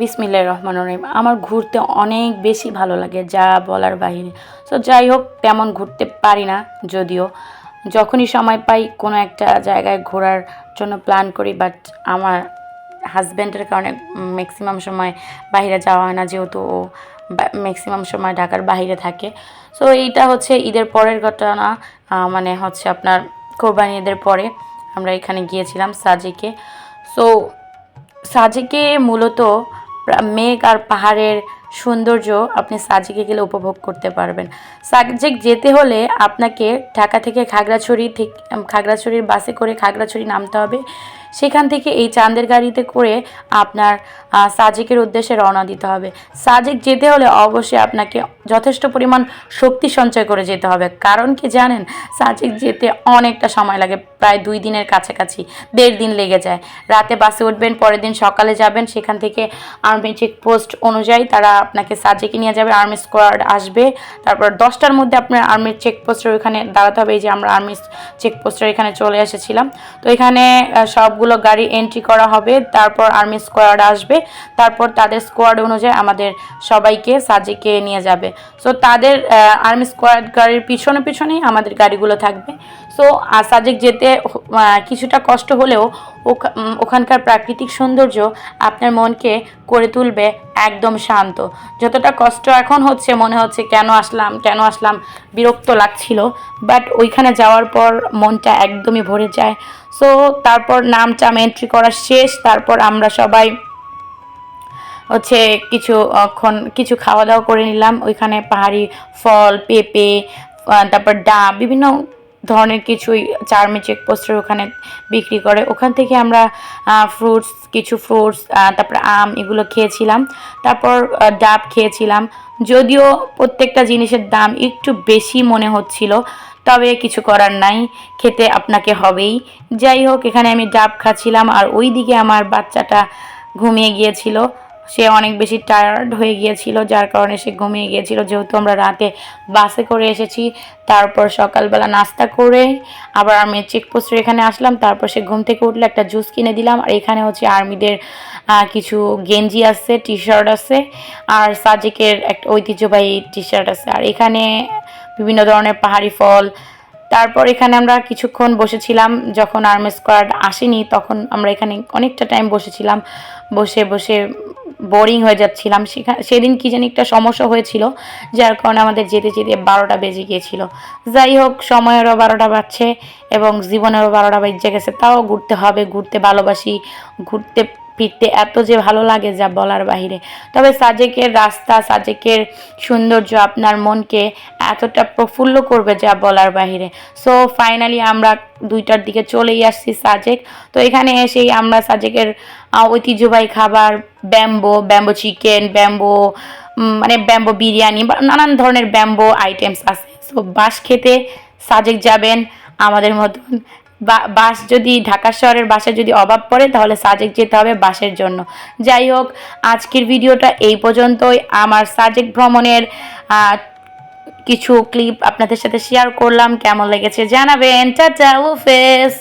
বিসমিল্লা রহমান রহিম। আমার ঘুরতে অনেক বেশি ভালো লাগে, যা বলার বাহিরে। সো যাই হোক, তেমন ঘুরতে পারি না যদিও। যখনই সময় পাই কোনো একটা জায়গায় ঘোরার জন্য প্ল্যান করি বাট আমার হাজব্যান্ডের কারণে ম্যাক্সিমাম সময় বাইরে যাওয়া হয় না, যেহেতু ও ম্যাক্সিমাম সময় ঢাকার বাইরে থাকে। সো এইটা হচ্ছে ঈদের পরের ঘটনা মানে হচ্ছে আপনার কোরবানি ঈদের পরে আমরা এখানে গিয়েছিলাম সাজিকে। সো সাজেকে মূলত মেঘ আর পাহাড়ের সৌন্দর্য আপনি সাজেকে গেলে উপভোগ করতে পারবেন। সাজেক যেতে হলে আপনাকে ঢাকা থেকে খাগড়াছড়ি থেকে খাগড়াছড়ির বাসে করে খাগড়াছড়ি নামতে হবে। সেখান থেকে এই চাঁদের গাড়িতে করে আপনার সাজেকের উদ্দেশ্যে রওনা দিতে হবে। সাজেক যেতে হলে অবশ্যই আপনাকে যথেষ্ট পরিমাণ শক্তি সঞ্চয় করে যেতে হবে। কারণ কি জানেন? সাজেক যেতে অনেকটা সময় লাগে, প্রায় দুই দিনের কাছাকাছি, দেড় দিন লেগে যায়। রাতে বাসে উঠবেন, পরের দিন সকালে যাবেন, সেখান থেকে আর্মি চেকপোস্ট অনুযায়ী তারা আপনাকে সাজেকে নিয়ে যাবে আর্মি স্কোয়াড আসবে। তারপর দশটার মধ্যে আপনার আর্মির চেকপোস্টের ওইখানে দাঁড়াতে হবে, এই যে আমরা আর্মি চেকপোস্টের এখানে চলে এসেছিলাম। তো এখানে সবগুলো গাড়ি এন্ট্রি করা হবে, তারপর আর্মি স্কোয়াড আসবে, তারপর তাদের স্কোয়াড অনুযায়ী আমাদের সবাইকে সাজেকে নিয়ে যাবে। সো তাদের আর্মি স্কোয়াড গাড়ির পিছনে পিছনেই আমাদের গাড়িগুলো থাকবে। সো সাজেক যেতে কিছুটা কষ্ট হলেও ওখা- ওখানকার প্রাকৃতিক সৌন্দর্য আপনার মনকে করে তুলবে একদম শান্ত। যতটা কষ্ট এখন হচ্ছে, মনে হচ্ছে কেন আসলাম কেন আসলাম, বিরক্ত লাগছিল। বাট ওইখানে যাওয়ার পর মনটা একদমই ভরে যায়। সো তারপর নাম টাম এন্ট্রি করা শেষ, তারপর আমরা সবাই হচ্ছে কিছু ক্ষণ কিছু খাওয়া দাওয়া করে নিলাম। ওইখানে পাহাড়ি ফল, পেঁপে তারপর ডাব, বিভিন্ন ধরনের কিছুই চার্মি চেকপোস্টের ওখানে বিক্রি করে। ওখান থেকে আমরা ফ্রুটস কিছু ফ্রুটস তারপর আম এগুলো খেয়েছিলাম। তারপর ডাব খেয়েছিলাম। যদিও প্রত্যেকটা জিনিসের দাম একটু বেশি মনে হচ্ছিল, তবে কিছু করার নাই। খেতে আপনাকে হবেই। যাই হোক, এখানে আমি ডাব খাচ্ছিলাম আর ওই দিকে আমার বাচ্চাটা ঘুমিয়ে গিয়েছিল। সে অনেক বেশি টায়ার্ড হয়ে গিয়েছিল, যার কারণে সে ঘুমিয়ে গিয়েছিল। যেহেতু আমরা রাতে বাসে করে এসেছি, তারপর সকালবেলা নাস্তা করে আবার আমি চেকপোস্টের এখানে আসলাম, তারপর সে ঘুম থেকে উঠলে, একটা জুস কিনে দিলাম। আর এখানে হচ্ছে আর্মিদের কিছু গেঞ্জি আছে টি শার্ট আছে, আর সাজেকের একটা ঐতিহ্যবাহী টি শার্ট আছে। আর এখানে বিভিন্ন ধরনের পাহাড়ি ফল তারপর এখানে আমরা কিছুক্ষণ বসেছিলাম, যখন আর্মি স্কোয়াড আসেনি, তখন আমরা এখানে অনেকটা টাইম বসেছিলাম, বসে বসে বোরিং হয়ে যাচ্ছিলাম। সেখানে সেদিন কি জানি একটা সমস্যা হয়েছিল, যার কারণে আমাদের যেতে যেতে বারোটা বেজে গিয়েছিল। যাই হোক, সময়েরও বারোটা বাজছে এবং জীবনেরও বারোটা বেজে গেছে, তাও ঘুরতে হবে, ঘুরতে ভালোবাসি, ঘুরতে ফিরতে এত যে ভালো লাগে যা বলার বাহিরে। তবে সাজেকের রাস্তা, সাজেকের সৌন্দর্য আপনার মনকে এতটা প্রফুল্ল করবে যা বলার বাহিরে। সো ফাইনালি আমরা দুইটার দিকে চলেই আসছি সাজেক। তো এখানে এসেই আমরা সাজেকের ঐতিহ্যবাহী খাবার, ব্যাম্বো ব্যাম্বো চিকেন, ব্যাম্বো মানে ব্যাম্বো বিরিয়ানি বা নানান ধরনের ব্যাম্বো আইটেমস আছে। সো বাস খেতে সাজেক যাবেন আমাদের মতন। বাস যদি ঢাকা শহরের বাসে যদি অভাব পড়ে, তাহলে সাজেক যেতে হবে বাসের জন্য। যাই হোক, আজকের ভিডিওটা এই পর্যন্তই। আমার সাজেক ভ্রমণের কিছু ক্লিপ আপনাদের সাথে শেয়ার করলাম। কেমন লেগেছে জানাবেন। টাটা, উফেস!